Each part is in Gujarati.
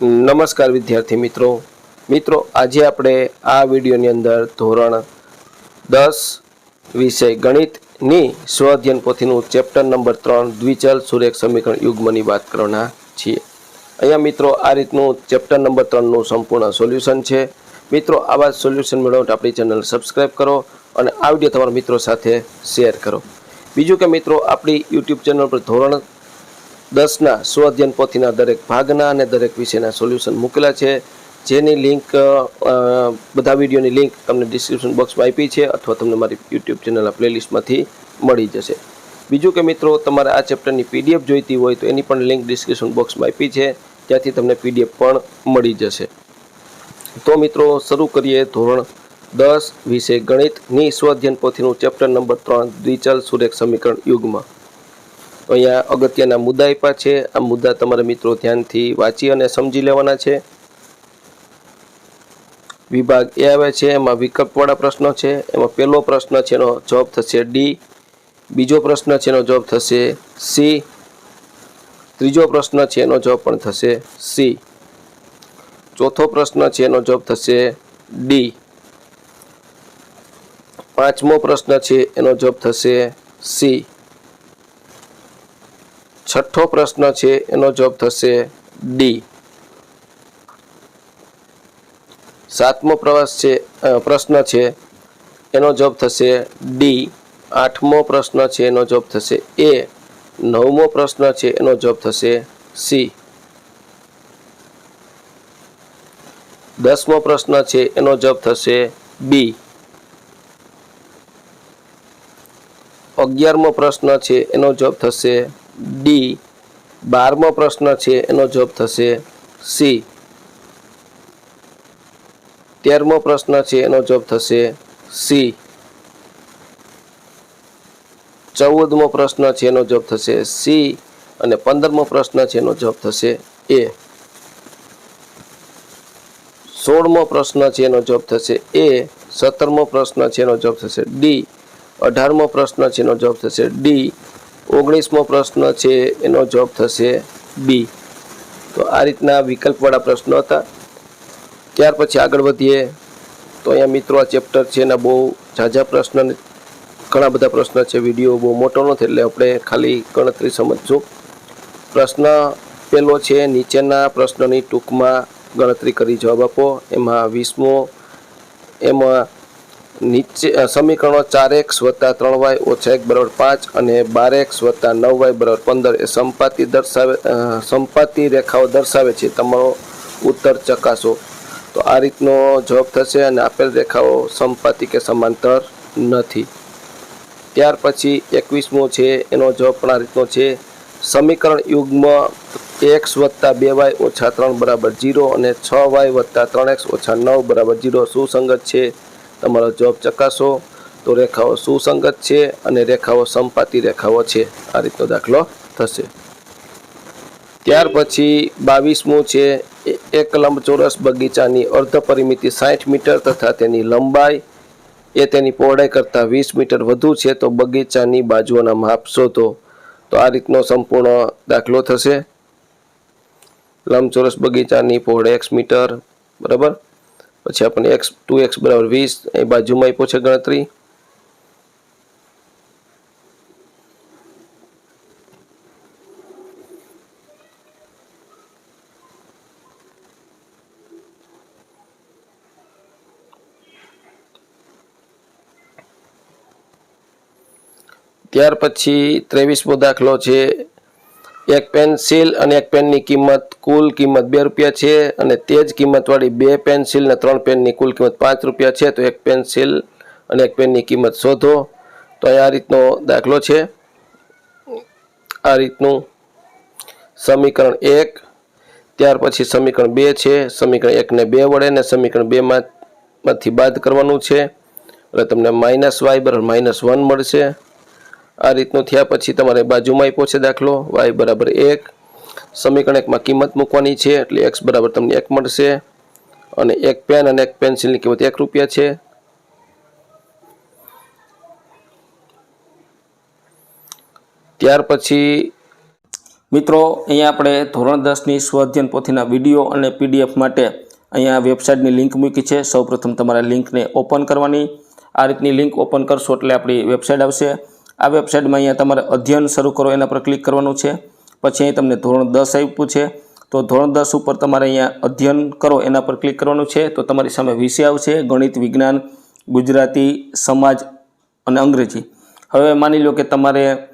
નમસ્કાર વિદ્યાર્થી મિત્રો. મિત્રો, આજે આપણે આ વિડીયોની અંદર ધોરણ દસ વિષય ગણિતની સ્વઅધ્યયન પોથીનું ચેપ્ટર નંબર ત્રણ, દ્વિચલ સુરેખ સમીકરણ યુગ્મની વાત કરવાના છીએ. અહીંયા મિત્રો, આ રીતનું ચેપ્ટર નંબર ત્રણનું સંપૂર્ણ સોલ્યુશન છે. મિત્રો, આવા સોલ્યુશન મેળવવા માટે આપણી ચેનલ સબસ્ક્રાઈબ કરો અને આ વીડિયો તમારા મિત્રો સાથે શેર કરો. બીજું કે મિત્રો, આપણી યુટ્યુબ ચેનલ પર ધોરણ દસના સ્વઅધ્યયન પોથીના દરેક ભાગના અને દરેક વિષયના સોલ્યુશન મૂકેલા છે. જેની લિંક બધા વિડીયોની લિંક તમને ડિસ્ક્રિપ્શન બોક્સમાં આપી છે અથવા તમને મારી યુટ્યુબ ચેનલના પ્લેલિસ્ટમાંથી મળી જશે. બીજું કે મિત્રો, તમારે આ ચેપ્ટરની પીડીએફ જોઈતી હોય તો એની પણ લિંક ડિસ્ક્રિપ્શન બોક્સમાં આપી છે. ત્યાંથી તમને પીડીએફ પણ મળી જશે. તો મિત્રો, શરૂ કરીએ ધોરણ દસ વિષય ગણિતની સ્વઅધ્યયન પોથીનું ચેપ્ટર નંબર ત્રણ દ્વિચલ સુરેખ સમીકરણ યુગમાં. તો અહીંયા અગત્યના મુદ્દા આપ્યા છે. આ મુદ્દા તમારે મિત્રો ધ્યાનથી વાંચી અને સમજી લેવાના છે. વિભાગ એ આવે છે, એમાં વિકલ્પવાળા પ્રશ્નો છે, એમાં પહેલો પ્રશ્ન છે, એનો જવાબ થશે ડી. બીજો પ્રશ્ન છે, એનો જવાબ થશે સી. ત્રીજો પ્રશ્ન છે, એનો જવાબ પણ થશે સી. ચોથો પ્રશ્ન છે, એનો જવાબ થશે ડી. પાંચમો પ્રશ્ન છે, એનો જવાબ થશે સી. છઠ્ઠો પ્રશ્ન છે, એનો જવાબ થશે ડી સાતમો પ્રવાસ છે પ્રશ્ન છે, એનો જવાબ થશે ડી આઠમો પ્રશ્ન છે, એનો જવાબ થશે એ નવમો પ્રશ્ન છે, એનો જવાબ થશે સી દસમો પ્રશ્ન છે, એનો જવાબ થશે બી અગિયારમો પ્રશ્ન છે, એનો જવાબ થશે ડી, બારમો પ્રશ્ન છે, એનો જવાબ થશે સી. તેરમો પ્રશ્ન છે, એનો જવાબ થશે સી. ચૌદમો પ્રશ્ન છે, એનો જવાબ થશે સી અને પંદરમો પ્રશ્ન છે, એનો જવાબ થશે એ. સોળમો પ્રશ્ન છે, એનો જવાબ થશે એ. સત્તરમો પ્રશ્ન છે, એનો જવાબ થશે ડી. અઢારમો પ્રશ્ન છે, એનો જવાબ થશે ડી. ઓગણીસમો પ્રશ્ન છે, એનો જવાબ થશે બી તો આ રીતના વિકલ્પવાળા પ્રશ્નો હતા. ત્યાર પછી આગળ વધીએ. તો અહીંયા મિત્રો આ ચેપ્ટર છે, એના બહુ ઝાઝા પ્રશ્ન ઘણા બધા પ્રશ્ન છે. વીડિયો બહુ મોટો નથી એટલે આપણે ખાલી ગણતરી સમજશું પ્રશ્ન પહેલો છે, નીચેના પ્રશ્નની ટૂંકમાં ગણતરી કરી જવાબ આપો. એમાં વીસમો, એમાં નીચે સમીકરણો ચાર એક્સ વત્તા ત્રણ વાય ઓછા એક બરાબર પાંચ અને બાર એક્સ વત્તા નવ વાય બરાબર પંદર એ સંપાતિ દર્શાવે સંપાતિ રેખાઓ દર્શાવે છે. તમારો ઉત્તર ચકાસો. તો આ રીતનો જવાબ થશે અને આપેલ રેખાઓ સંપાતિ કે સમાંતર નથી. ત્યાર પછી એકવીસમો છે, એનો જવાબ પણ આ રીતનો છે. સમીકરણ યુગ્મ એક્સ વત્તા બે વાય ઓછા ત્રણ બરાબર જીરો અને છ વાય વત્તા ત્રણ એક્સ ઓછા નવ બરાબર જીરો. સુસંગત છે. તમારો જવાબ ચકાસો. તો રેખાઓ સુસંગત છે અને રેખાઓ સંપાતી રેખાઓ છે. આ રીતનો દાખલો થશે. ત્યાર પછી બાવીસમું છે એક લંબચોરસ બગીચાની અર્ધ પરિમિતિ સાઠ મીટર તથા તેની લંબાઈ એ તેની પહોળાઈ કરતાં વીસ મીટર વધુ છે, તો બગીચાની બાજુઓના માપ શોધો. તો આ રીતનો સંપૂર્ણ દાખલો થશે. લંબચોરસ બગીચાની પહોળાઈ એક્સ મીટર, બરાબર? પછી આપણને એક્સ ટુ એક્સ બરાબર વીસ, એ બાજુમાં આપ્યો છે ગણતરી. ત્યાર પછી ત્રેવીસમો દાખલો છે એક પેન્સિલ અને એક પેનની કિંમત કુલ કિંમત બે રૂપિયા છે અને તે જ કિંમતવાળી બે પેન્સિલ અને ત્રણ પેનની કુલ કિંમત પાંચ રૂપિયા છે. તો એક પેન્સિલ અને એક પેનની કિંમત શોધો. તો અહીં આ રીતનો દાખલો છે. આ રીતનું સમીકરણ એક. ત્યાર પછી સમીકરણ બે છે. સમીકરણ એકને બે વડે અને સમીકરણ બેમાં બાદ કરવાનું છે. એટલે તમને માઇનસ વાય બરાબર માઇનસ વન મળશે. આ રીતનું થયા પછી તમારે બાજુમાં આપ્યો છે દાખલો. વાય બરાબર એક. સમીકરણ એકમાં કિંમત મૂકવાની છે, એટલે એક્સ બરાબર તમને એક મળશે. અને એક પેન અને એક પેન્સિલની કિંમત એક રૂપિયા છે. ત્યાર પછી મિત્રો, અહીંયા આપણે ધોરણ દસની સ્વાધ્યન પોથીના વીડિયો અને પીડીએફ માટે અહીંયા વેબસાઇટની લિંક મૂકી છે. સૌપ્રથમ તમારે લિંકને ઓપન કરવાની. આ રીતની લિંક ઓપન કરશો એટલે આપણી વેબસાઇટ આવશે. આ વેબસાઇટમાં અહીંયા તમારે અધ્યયન શરૂ કરો, એના પર ક્લિક કરવાનું છે. પછી અહીં તમને ધોરણ દસ આપ્યું છે. તો ધોરણ દસ ઉપર તમારે અહીંયા અધ્યયન કરો, એના પર ક્લિક કરવાનું છે. તો તમારી સામે વિષય આવશે, ગણિત, વિજ્ઞાન, ગુજરાતી, સમાજ અને અંગ્રેજી. હવે માની લો કે તમારે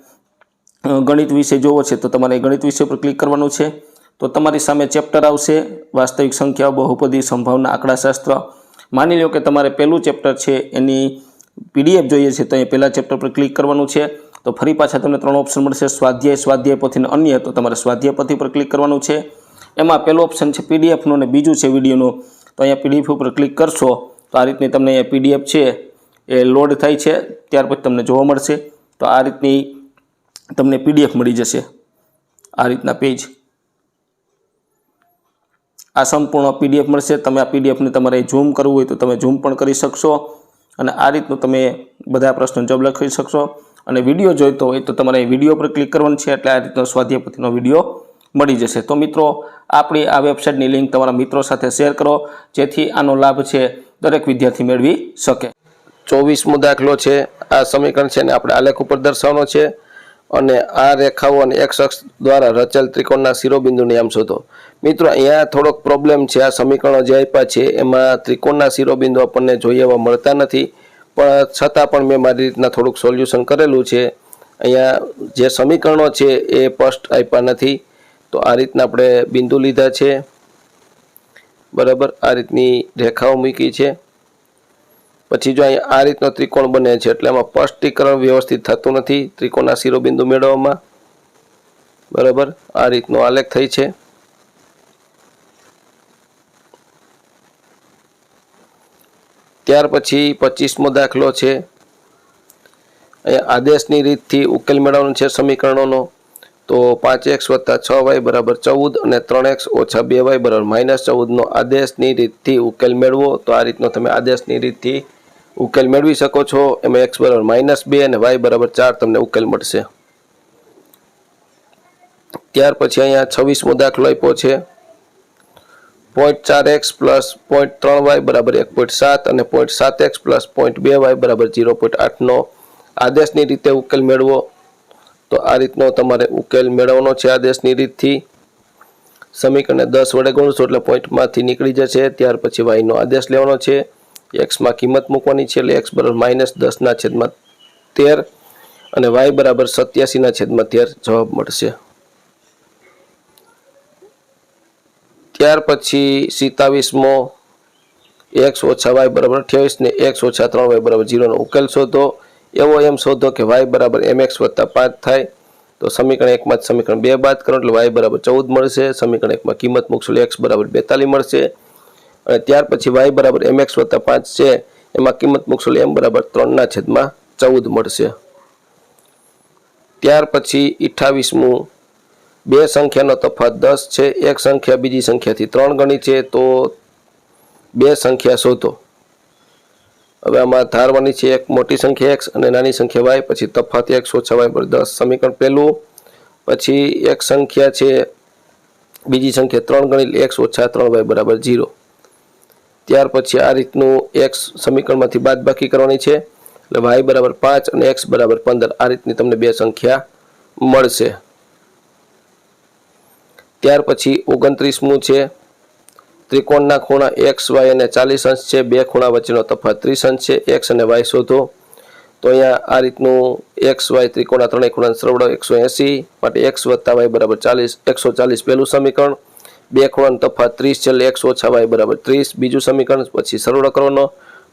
ગણિત વિષય જોવો છે, તો તમારે ગણિત વિષય પર ક્લિક કરવાનું છે. તો તમારી સામે ચેપ્ટર આવશે, વાસ્તવિક સંખ્યાઓ બહુપદી, સંભાવના, આંકડાશાસ્ત્ર. માની લો કે તમારે પહેલું ચેપ્ટર છે, એની પીડીએફ જોઈએ છે, તો અહીં પહેલા ચેપ્ટર પર ક્લિક કરવાનું છે. તો ફરી પાછા તમને ત્રણ ઓપ્શન મળશે, સ્વાધ્યાય સ્વાધ્યાય પોથીને અન્ય. તો તમારે સ્વાધ્યાય પોથી પર ક્લિક કરવાનું છે. એમાં પહેલો ઓપ્શન છે પીડીએફનું અને બીજું છે વિડીયોનું તો અહીંયા પીડીએફ ઉપર ક્લિક કરશો, તો આ રીતની તમને અહીંયા પીડીએફ છે, એ લોડ થાય છે. ત્યાર પછી તમને જોવા મળશે, તો આ રીતની તમને પીડીએફ મળી જશે. આ રીતના પેજ આ સંપૂર્ણ પીડીએફ મળશે. તમે આ પીડીએફને તમારે ઝૂમ કરવું હોય તો તમે ઝૂમ પણ કરી શકશો. અને આ રીતનું તમે બધા પ્રશ્નો જવાબ લખી શકશો. અને વીડિયો જોઈતો હોય તો તમારે વીડિયો પર ક્લિક કરવાનું છે એટલે આ રીતનો સ્વાધ્યાયપતિનો વીડિયો મળી જશે. તો મિત્રો, આપણી આ વેબસાઇટની લિંક તમારા મિત્રો સાથે શેર કરો, જેથી આનો લાભ છે દરેક વિદ્યાર્થી મેળવી શકે. ચોવીસમો દાખલો છે. આ સમીકરણ છે ને આપણે આલેખ ઉપર દર્શાવવાનો છે. અને આ રેખાઓ અને એક શખ્સ દ્વારા રચેલ ત્રિકોણના શિરોબિંદુને આમ શોધો. મિત્રો, અહીંયા થોડોક પ્રોબ્લેમ છે. આ સમીકરણો જે આપ્યા છે, એમાં ત્રિકોણના શિરોબિંદુ આપણને જોઈએ એવા મળતા નથી. પણ છતાં પણ મેં મારી રીતના થોડુંક સોલ્યુશન કરેલું છે. અહીંયા જે સમીકરણો છે, એ સ્પષ્ટ આપ્યા નથી. તો આ રીતના આપણે બિંદુ લીધા છે. બરાબર? આ રીતની રેખાઓ મૂકી છે. પછી જો અહીંયા આ રીતનો ત્રિકોણ બને છે, એટલે એમાં સ્પષ્ટીકરણ વ્યવસ્થિત થતું નથી ત્રિકોણના શિરોબિંદુ મેળવવામાં. બરાબર? આ રીતનો આલેખ થઈ છે. ત્યાર પછી પચીસમો દાખલો છે. અહીંયા આદેશની રીતથી ઉકેલ મેળવવાનો છે સમીકરણોનો. તો પાંચ એક્સ વત્તા છ વાય બરાબર ચૌદ અને ત્રણ એક્સ ઓછા બે વાય બરાબર માઇનસ ચૌદનો આદેશની રીતથી ઉકેલ મેળવો. તો આ રીતનો તમે આદેશની રીતથી ઉકેલ મેળવી શકો છો. એમાં એક્સ બરાબર માઇનસ બે અને વાય બરાબર ચાર તમને ઉકેલ મળશે. ત્યાર પછી અહીંયા છવ્વીસમો દાખલો આપ્યો છે. પોઈન્ટ ચાર એક્સ પ્લસ પોઈન્ટ ત્રણ વાય બરાબર એક પોઈન્ટ સાત અને પોઈન્ટ સાત એક્સ પ્લસ પોઈન્ટ બે વાય બરાબર ઝીરો પોઈન્ટ આઠનો આદેશની રીતે ઉકેલ મેળવો. તો આ રીતનો તમારે ઉકેલ મેળવવાનો છે આદેશની રીતથી. સમીકરણને દસ વડે ગુણશો એટલે પોઈન્ટમાંથી નીકળી જશે. ત્યાર પછી વાયનો આદેશ લેવાનો છે. એક્સમાં કિંમત મૂકવાની છે એટલે એક્સ બરાબર માઇનસ દસના છેદમાં તેર અને વાય બરાબર સત્યાસીના છેદમાં તેર જવાબ મળશે. ત્યાર પછી સિત્તાવીસમો એક્સ ઓછા વાય બરાબર અઠ્યાવીસ ને એક્સ ઓછા ત્રણ વાય બરાબર ઝીરોનો ઉકેલ શોધો. એવો એમ શોધો કે વાય બરાબર એમ એક્સ વત્તા પાંચ થાય. તો સમીકરણ એકમાં સમીકરણ બે બાદ કરો એટલે વાય બરાબર ચૌદ મળશે. સમીકરણ એકમાં કિંમત મૂકશો એટલે એક્સ બરાબર બેતાલીસ મળશે. અને ત્યાર પછી વાય બરાબર એમ એક્સ વત્તા પાંચ છે. એમાં કિંમત મૂકશો એટલે એમ બરાબર ત્રણના છેદમાં ચૌદ મળશે. ત્યાર પછી અઠ્ઠાવીસમું બે સંખ્યાનો તફાત દસ છે, એક સંખ્યા બીજી સંખ્યાથી ત્રણ ગણી છે, તો બે સંખ્યા શોધો. હવે આમાં ધારવાની છે એક મોટી સંખ્યા એક્સ અને નાની સંખ્યા વાય પછી તફાત એક્સ ઓછા વાય પર દસ સમીકરણ પહેલું, પછી એક સંખ્યા છે બીજી સંખ્યા ત્રણ ગણી એક્સ ઓછા ત્રણ વાય બરાબર ઝીરો ત્યાર પછી આ રીતનું એક્સ સમીકરણમાંથી બાદબાકી કરવાની છે, એટલે વાય બરાબર પાંચ અને એક્સ બરાબર પંદર. આ રીતની તમને બે સંખ્યા મળશે. ત્યાર પછી ઓગણત્રીસમું છે. ત્રિકોણના ખૂણા એક્સ વાય અને ચાલીસ અંશ છે. બે ખૂણા વચ્ચેનો તફાત ત્રીસ અંશ છે. એક્સ અને વાય શોધો. તો અહીંયા આ રીતનું એક્સ વાય ત્રિકોણના ત્રણેય ખૂણા સરવડો એકસો એંસી માટે એક્સ વત્તા વાય બરાબર ચાલીસ, એકસો ચાલીસ પહેલું સમીકરણ. બે ખૂણાનો તફાવત ત્રીસ છે એટલે એક્સ ઓછા વાય બરાબર ત્રીસ. બીજું સમીકરણ પછી સરવડો કરવાનો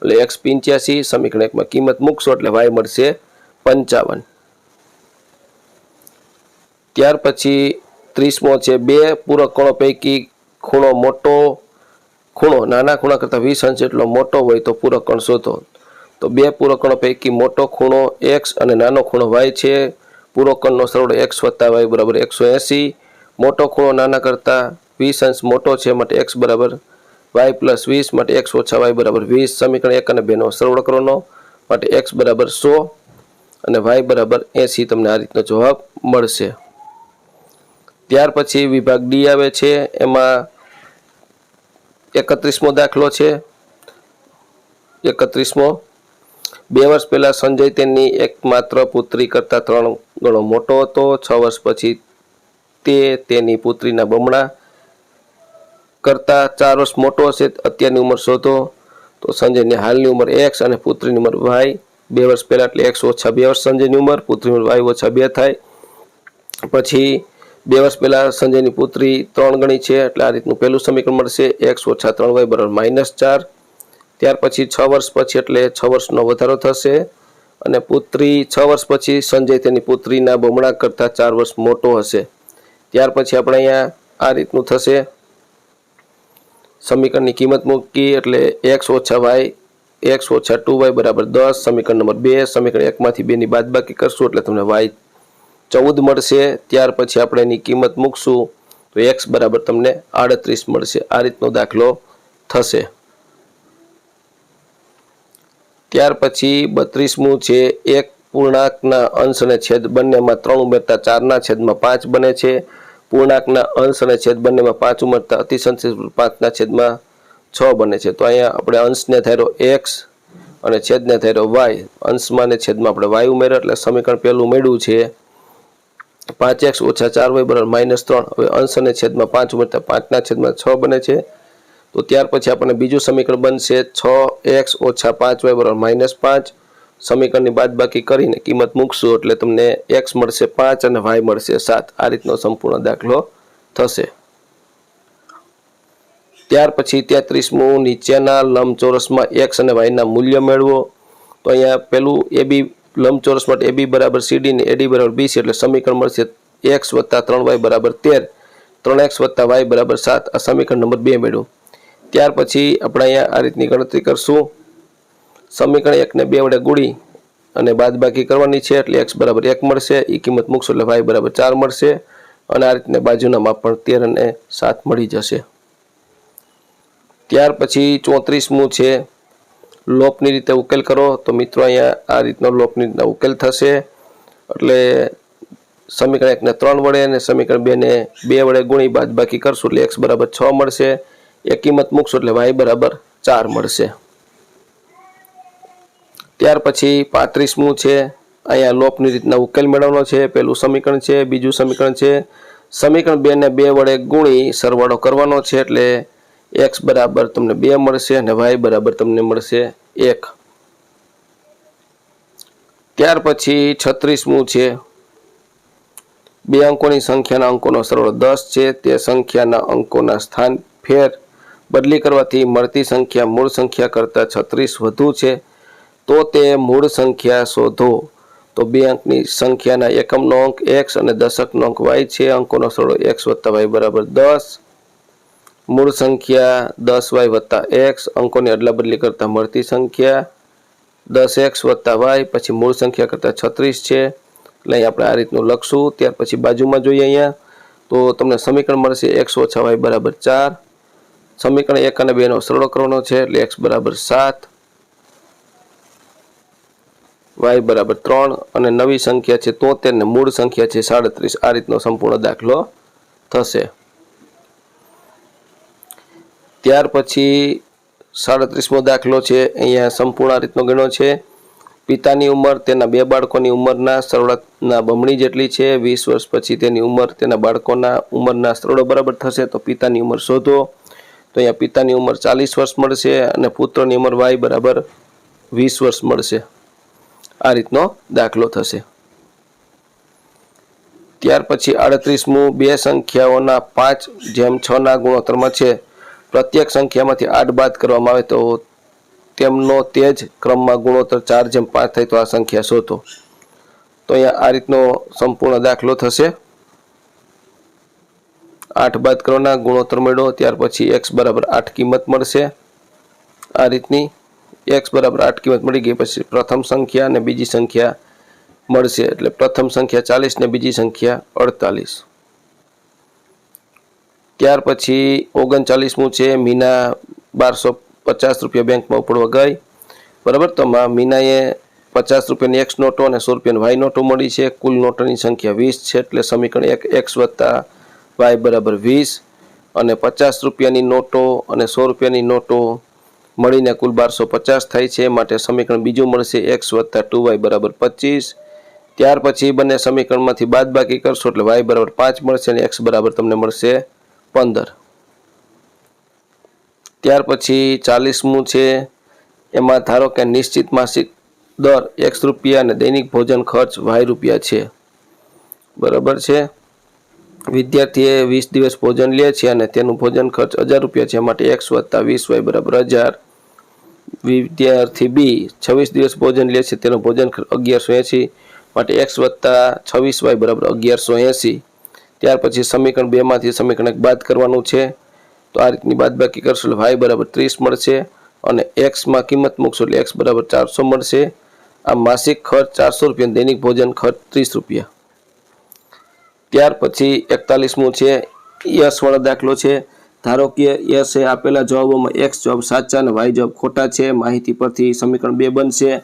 એટલે એક્સ પંચ્યાસી, સમીકરણ એકમાં કિંમત મૂકશો એટલે વાય મળશે પંચાવન. ત્યાર પછી ત્રીસમો છે. બે પૂરક કોણો પૈકી ખૂણો મોટો, ખૂણો નાના ખૂણા કરતાં વીસ અંશ જેટલો મોટો હોય તો પૂરક કણ શોધો. તો બે પૂરક કોણો પૈકી મોટો ખૂણો એક્સ અને નાનો ખૂણો વાય છે. પૂરક કોણનો સરવાળો એક્સ વત્તા વાય બરાબર એકસો એંસી મોટો ખૂણો નાના કરતાં વીસ અંશ મોટો છે માટે એક્સ બરાબર વાય પ્લસ વીસ માટે એક્સ ઓછા વાય બરાબર વીસ. સમીકરણ એક અને બેનો સરવાળો કરવાનો માટે એક્સ બરાબર સો અને વાય બરાબર એંસી તમને આ રીતનો જવાબ મળશે. ત્યાર પછી વિભાગ ડી આવે છે, એમાં એકત્રીસમો દાખલો છે. એકત્રીસમો. બે વર્ષ પહેલાં સંજય તેની એકમાત્ર પુત્રી કરતાં ત્રણ ગણો મોટો હતો. છ વર્ષ પછી તે તેની પુત્રીના બમણા કરતાં ચાર વર્ષ મોટો હશે. અત્યારની ઉંમર શોધો. તો સંજયની હાલની ઉંમર એક્સ અને પુત્રીની ઉંમર વાય બે વર્ષ પહેલાં એટલે એક્સ ઓછા બે વર્ષ સંજયની ઉંમર, પુત્રીની ઉંમર વાય ઓછા બે થાય. પછી બે વર્ષ પહેલાં સંજયની પુત્રી ત્રણ ગણી છે, એટલે આ રીતનું પહેલું સમીકરણ મળશે એક્સ ઓછા ત્રણ વાય બરાબર માઇનસ ચાર. ત્યાર પછી છ વર્ષ પછી, એટલે છ વર્ષનો વધારો થશે. અને પુત્રી છ વર્ષ પછી, સંજય તેની પુત્રીના બમણા કરતાં ચાર વર્ષ મોટો હશે. ત્યાર પછી આપણે અહીંયા આ રીતનું થશે. સમીકરણની કિંમત મૂકી, એટલે એક્સ ઓછા વાય, એક્સ ઓછા ટુ વાય બરાબર દસ, સમીકરણ નંબર બે, સમીકરણ એકમાંથી બેની બાદબાકી કરશું, એટલે તમને વાય ચૌદ મળશે, ત્યાર પછી આપણે એની કિંમત મૂકશું. તો એક્સ બરાબર તમને આડત્રીસ મળશે. આ રીતનો દાખલો થશે. ત્યાર પછી બત્રીસમું છે, એક પૂર્ણાંકના અંશ અને છેદ બંનેમાં ત્રણ ઉમેરતા ચારના છેદમાં પાંચ બને છે. પૂર્ણાંકના અંશ અને છેદ બંનેમાં પાંચ ઉમેરતા અતિસંક્ષિપ્ત પાંચના છેદમાં છ બને છે. તો અહીંયા આપણે અંશને થયેલો એક્સ અને છેદને થયેલો વાય અંશમાં ને છેદમાં આપણે વાય ઉમેર્યો, એટલે સમીકરણ પહેલું ઉમેર્યું છે. પાંચ એક્સ ઓછા ચાર વાય બરાબર માઇનસ ત્રણ. હવે અંશ અને છેદમાં પાંચ ઉમેરતા પાંચના છેદમાં છ બને છે. તો ત્યાર પછી આપણને બીજું સમીકરણ બનશે છ એક્સ ઓછા પાંચ વાય બરાબર માઇનસ પાંચ. સમીકરણની બાદબાકી કરીને કિંમત મૂકશું એટલે તમને એક્સ મળશે પાંચ અને વાય મળશે સાત. આ રીતનો સંપૂર્ણ દાખલો થશે. ત્યાર પછી તેત્રીસમું નીચેના લંબચોરસમાં એક્સ અને વાયના મૂલ્ય મેળવો. તો અહીંયા પેલું એ બી લંબચોરસ માટે એ બી બરાબર સીડી ને એડી બરાબર બી એટલે સમીકરણ મળશે એક્સ વત્તા ત્રણ વાય બરાબર તેર. ત્રણ એક્સ વત્તા વાય બરાબર સાત. આ સમીકરણ નંબર બે મેળવ્યું ત્યાર પછી આપણે અહીંયા આ રીતની ગણતરી કરશું. સમીકરણ એકને બે વડે ગુડી અને બાદબાકી કરવાની છે એટલે એક્સ બરાબર એક મળશે. એ કિંમત મૂકશો એટલે વાય બરાબર ચાર મળશે. અને આ રીતને બાજુના માપ પણ તેર અને સાત મળી જશે. ત્યાર પછી ચોત્રીસમું છે. લોપની રીતે ઉકેલ કરો. તો મિત્રો અહીંયા આ રીતનો લોપની રીતના ઉકેલ થશે. એટલે સમીકરણ એકને ત્રણ વડે અને સમીકરણ બેને બે વડે ગુણી બાદ બાકી કરશું એટલે એક્સ બરાબર છ મળશે. એ કિંમત મૂકશું એટલે વાય બરાબર ચાર મળશે. ત્યાર પછી પાંત્રીસમું છે. અહીંયા લોપની રીતના ઉકેલ મેળવવાનો છે. પહેલું સમીકરણ છે, બીજું સમીકરણ છે. સમીકરણ બે ને બે વડે ગુણી સરવાળો કરવાનો છે એટલે એક્સ બરાબર તમને બે મળશે અને વાય બરાબર તમને મળશે એક. ત્યાર પછી છત્રીસમું છે? બે અંકોની સંખ્યાના અંકોનો સરવાળો દસ છે. તે સંખ્યાના અંકોના સ્થાન ફેર બદલી કરવાથી મળતી સંખ્યા મૂળ સંખ્યા કરતાં છત્રીસ વધુ છે. તો તે મૂળ સંખ્યા શોધો. તો બે અંકની સંખ્યાના એકમનો અંક એક્સ અને દશકનો અંક વાય છે. અંકોનો સરવાળો એક્સ વત્તા વાય બરાબર દસ. મૂળ સંખ્યા દસ વાય વત્તા એક્સ, અંકોની અદલા બદલી કરતાં મળતી સંખ્યા દસ એક્સ વત્તા વાય, પછી મૂળ સંખ્યા કરતાં છત્રીસ છે. એટલે અહીં આપણે આ રીતનું લખશું. ત્યાર પછી બાજુમાં જોઈએ અહીંયા. તો તમને સમીકરણ મળશે એક્સ ઓછા વાય બરાબર ચાર. સમીકરણ એક અને બેનો સરળો કરવાનો છે, એટલે એક્સ બરાબર સાત. વાય બરાબર ત્રણ અને નવી સંખ્યા છે તોતેર ને મૂળ સંખ્યા છે સાડત્રીસ. આ રીતનો સંપૂર્ણ દાખલો થશે. ત્યાર પછી સાડત્રીસમો દાખલો છે, અહીંયા સંપૂર્ણ રીતનો ગણ્યો છે. પિતાની ઉંમર, તેના બે બાળકોની ઉંમરના સરળના બમણી જેટલી છે. વીસ વર્ષ પછી તેની ઉંમર, તેના બાળકોના ઉંમરના સરળો બરાબર થશે, તો પિતાની ઉંમર શોધો. તો અહીંયા પિતાની ઉંમર ચાલીસ વર્ષ મળશે અને પુત્રની ઉંમર વાય બરાબર વીસ વર્ષ મળશે. આ રીતનો દાખલો થશે. ત્યાર પછી આડત્રીસમું બે સંખ્યાઓના પાંચ, જેમ છના ગુણોત્તરમાં છે. પ્રત્યેક સંખ્યામાંથી આઠ બાદ કરવામાં આવે તો તેમનો તે જ ક્રમમાં ગુણોત્તર ચાર જેમ પાંચ થાય તો આ સંખ્યા શોધો. તો અહીંયા આ રીતનો સંપૂર્ણ દાખલો થશે. આઠ બાદ કરવાના ગુણોત્તર મેળવો ત્યાર પછી એક્સ બરાબર આઠ કિંમત મળશે. આ રીતની એક્સ બરાબર આઠ કિંમત મળી ગઈ, પછી પ્રથમ સંખ્યા અને બીજી સંખ્યા મળશે. એટલે પ્રથમ સંખ્યા ચાલીસ ને બીજી સંખ્યા અડતાલીસ. ત્યાર પછી ઓગણચાલીસમું છે મીના બારસો પચાસ રૂપિયા બેંકમાં ઉપડવા ગઈ. બરાબર? તો મીનાએ પચાસ રૂપિયાની એક્સ નોટો અને સો રૂપિયાની વાય નોટો મળી છે. કુલ નોટોની સંખ્યા વીસ છે એટલે સમીકરણ એક એક્સ વત્તા વાય બરાબર વીસ. અને પચાસ રૂપિયાની નોટો અને સો રૂપિયાની નોટો મળીને કુલ બારસો પચાસ થાય છે. માટે સમીકરણ બીજું મળશે એક્સ વત્તા ટુ વાય બરાબર પચીસ. ત્યાર પછી બંને સમીકરણમાંથી બાદબાકી કરશો એટલે વાય બરાબર પાંચ મળશે અને એક્સ બરાબર તમને મળશે પંદર. ત્યાર પછી ચાલીસમું છે, એમાં ધારો કે નિશ્ચિત માસિક દર એક્સ રૂપિયા અને દૈનિક ભોજન ખર્ચ વાય રૂપિયા છે. બરાબર છે? વિદ્યાર્થીએ વીસ દિવસ ભોજન લે છે અને તેનું ભોજન ખર્ચ હજાર રૂપિયા છે. માટે એક્સ વત્તા વીસ વાય બરાબર હજાર. વિદ્યાર્થી બી છવ્વીસ દિવસ ભોજન લે છે. તેનું ભોજન અગિયારસો એંસી માટે એક્સ વત્તા છવ્વીસ વાય બરાબર અગિયારસો એંસી ત્યાર પછી સમીકરણ બેમાંથી સમીકરણ એક બાદ કરવાનું છે. તો આ રીતની બાદબાકી કરશો એટલે વાય બરાબર ત્રીસ મળશે અને એક્સમાં કિંમત મૂકશો એટલે એક્સ બરાબર ચારસો મળશે. આ માસિક ખર્ચ ચારસો રૂપિયા દૈનિક ભોજન ખર્ચ ત્રીસ રૂપિયા. ત્યાર પછી એકતાલીસમું છે. યસ વાળો દાખલો છે. ધારો કે એ આપેલા જવાબોમાં એક્સ જવાબ સાચા અને વાય જવાબ ખોટા છે. માહિતી પરથી સમીકરણ બે બનશે.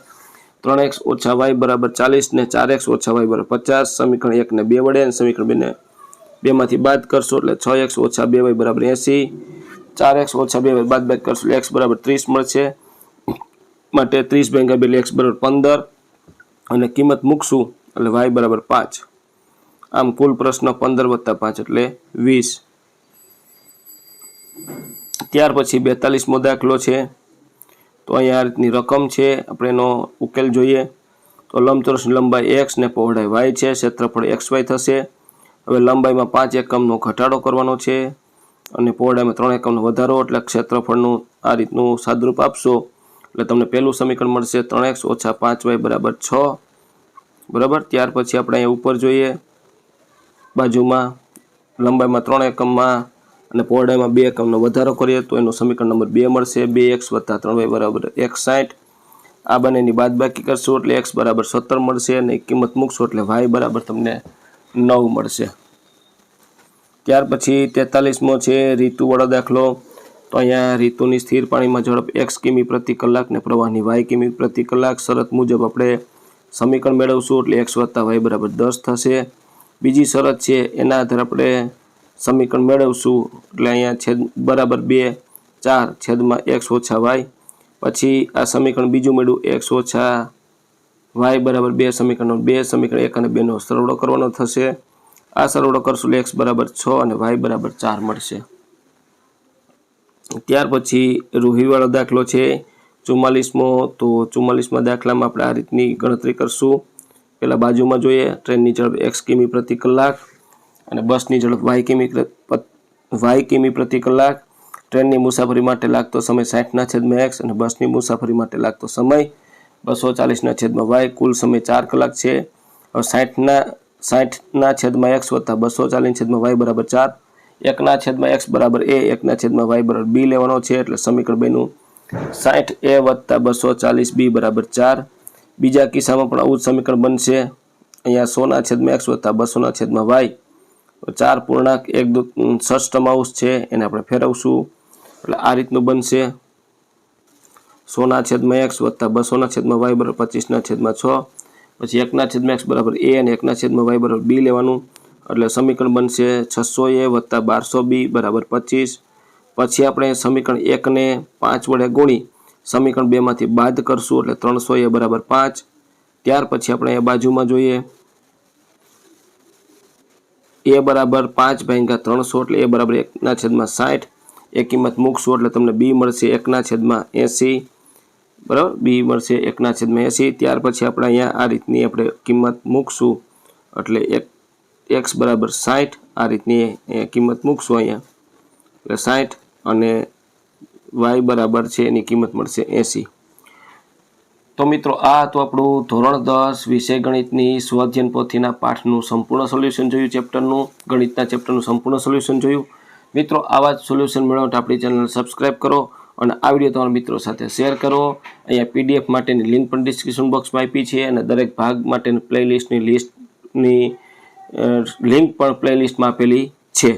ત્રણ એક્સ ઓછા વાય બરાબર ચાલીસ ને ચાર એક્સ ઓછા વાય બરાબર પચાસ. સમીકરણ એક ને બે વડે અને સમીકરણ બેને બેમાંથી બાદ કરશો એટલે છ એક્સ ઓછા બે વાય બરાબર એંસી, ચાર એક્સ ઓછા બે વાય બાદ બાદ કરશો એક્સ બરાબર ત્રીસ મળશે. માટે ત્રીસ ભેગા બે એક્સ બરાબર પંદર. અને કિંમત મૂકશું એટલે વાય બરાબર પાંચ. આમ કુલ પ્રશ્ન પંદર વત્તા પાંચ એટલે વીસ. ત્યાર પછી બેતાલીસમો દાખલો છે. તો અહીંયા આ રીતની રકમ છે. આપણે એનો ઉકેલ જોઈએ. તો લંબચોરસની લંબાઈ એક્સ ને પહોળાઈ વાય છે. ક્ષેત્રફળ એક્સ વાય થશે. હવે લંબાઈમાં પાંચ એકમનો ઘટાડો કરવાનો છે અને પહોળાઈમાં ત્રણ એકમનો વધારો, એટલે ક્ષેત્રફળનું આ રીતનું સાદરૂપ આપશો. એટલે તમને પહેલું સમીકરણ મળશે ત્રણ એક્સ ઓછા પાંચ વાય બરાબર છ. બરાબર? ત્યાર પછી આપણે અહીંયા ઉપર જોઈએ. બાજુમાં લંબાઈમાં ત્રણ એકમમાં અને પહોળાઈમાં બે એકમનો વધારો કરીએ તો એનું સમીકરણ નંબર બે મળશે. બે એક્સ વત્તા ત્રણ વાય બરાબર એક સાઠ. આ બંનેની બાદબાકી કરશો એટલે એક્સ બરાબર સત્તર મળશે અને કિંમત મૂકશો એટલે વાય બરાબર તમને નવ મળશે. ત્યાર પછી તેતાલીસમો છે ઋતુવાળો દાખલો. તો અહીંયા રીતુની સ્થિર પાણીમાં ઝડપ એક્સ કિમી પ્રતિ કલાક ને પ્રવાહની વાય કિમી પ્રતિ કલાક. શરત મુજબ આપણે સમીકરણ મેળવશું, એટલે એક્સ વત્તા વાય બરાબર દસ થશે. બીજી શરત છે, એના આધારે આપણે સમીકરણ મેળવશું, એટલે અહીંયા છેદ બરાબર બે, ચાર છેદમાં એક્સ ઓછા વાય પછી આ સમીકરણ બીજું મેળવું એક્સ ઓછા વાય બરાબર બે સમીકરણનો બે સમીકરણ એક અને બેનો સરવાળો કરવાનો થશે. આ સરવાળો કરશું એક્સ બરાબર છ અને વાય બરાબર ચાર મળશે. ત્યાર પછી રૂહીવાળો દાખલો છે ચુમ્માલીસમો. તો ચુમ્માલીસમાં દાખલામાં આપણે આ રીતની ગણતરી કરશું. પહેલાં બાજુમાં જોઈએ, ટ્રેનની ઝડપ એક્સ કિમી પ્રતિ કલાક અને બસની ઝડપ વાય કિમી વાય કિમી પ્રતિ કલાક. ટ્રેનની મુસાફરી માટે લાગતો સમય સાઠના છેદમાં એક્સ અને બસની મુસાફરી માટે લાગતો સમય બસો ચાલીસના છેદમાં વાય, કુલ સમય ચાર કલાક છે. સાઠના સાઠના છેદમાં એક્સ વત્તા બસો ચાલીસ છેદમાં વાય બરાબર ચાર. એકના છેદમાં એક્સ બરાબર એ, એકના છેદમાં વાય બરાબર બી લેવાનો છે, એટલે સમીકરણ બેનું સાઠ એ વત્તા બસો ચાલીસ બી બરાબર ચાર. બીજા કિસ્સામાં પણ આવું જ સમીકરણ બનશે. અહીંયા સોના છેદમાં એક્સ વત્તા બસોના છેદમાં વાય. ચાર પૂર્ણાંક એક અંશ છે, એને આપણે ફેરવશું. એટલે આ રીતનું બનશે. સોના છેદમાં એક્સ વત્તા બસોના છેદમાં વાય બરાબર પચીસના છેદમાં છ. પછી એકના છેદમાં એક્સ બરાબર એ અને એકના છેદમાં વાય બરાબર બી લેવાનું. એટલે સમીકરણ બનશે છસો એ વત્તા બારસો બી બરાબર પચીસ. પછી આપણે સમીકરણ એકને પાંચ વડે ગુણી. સમીકરણ બેમાંથી બાદ કરશું એટલે ત્રણસો એ બરાબર પાંચ. ત્યાર પછી આપણે એ બાજુમાં જોઈએ. એ બરાબર પાંચ ભાંગ્યા ત્રણસો એટલે એ બરાબર એકના છેદમાં સાઠ. એ કિંમત મૂકશું એટલે તમને બી મળશે એકના છેદમાં એંસી. બરાબર? બી મળશે, એકના છેદમાં એંસી. ત્યાર પછી આપણે અહીંયા આ રીતની આપણે કિંમત મૂકશું. એટલે એક, એક્સ બરાબર સાઠ, આ રીતની કિંમત મૂકશું અહીંયા. એટલે સાઠ અને વાય બરાબર છે, એની કિંમત મળશે એંસી. તો મિત્રો, આ હતું આપણું ધોરણ દસ વિષય ગણિતની સ્વાધ્યન પોથીના પાઠનું સંપૂર્ણ સોલ્યુશન જોયું ચેપ્ટરનું, ગણિતના ચેપ્ટરનું સંપૂર્ણ સોલ્યુશન જોયું. મિત્રો, આવા જ સોલ્યુશન મેળવવા માટે આપણી ચેનલ સબસ્ક્રાઇબ કરો. અને આ વીડિયો તમારા મિત્રો સાથે શેર કરો. અહીંયા પીડીએફ માટેની લિંક પણ ડિસ્ક્રિપ્શન બોક્સમાં આપી છે અને દરેક ભાગ માટેની પ્લેલિસ્ટની લિસ્ટની લિંક પણ પ્લેલિસ્ટમાં આપેલી છે.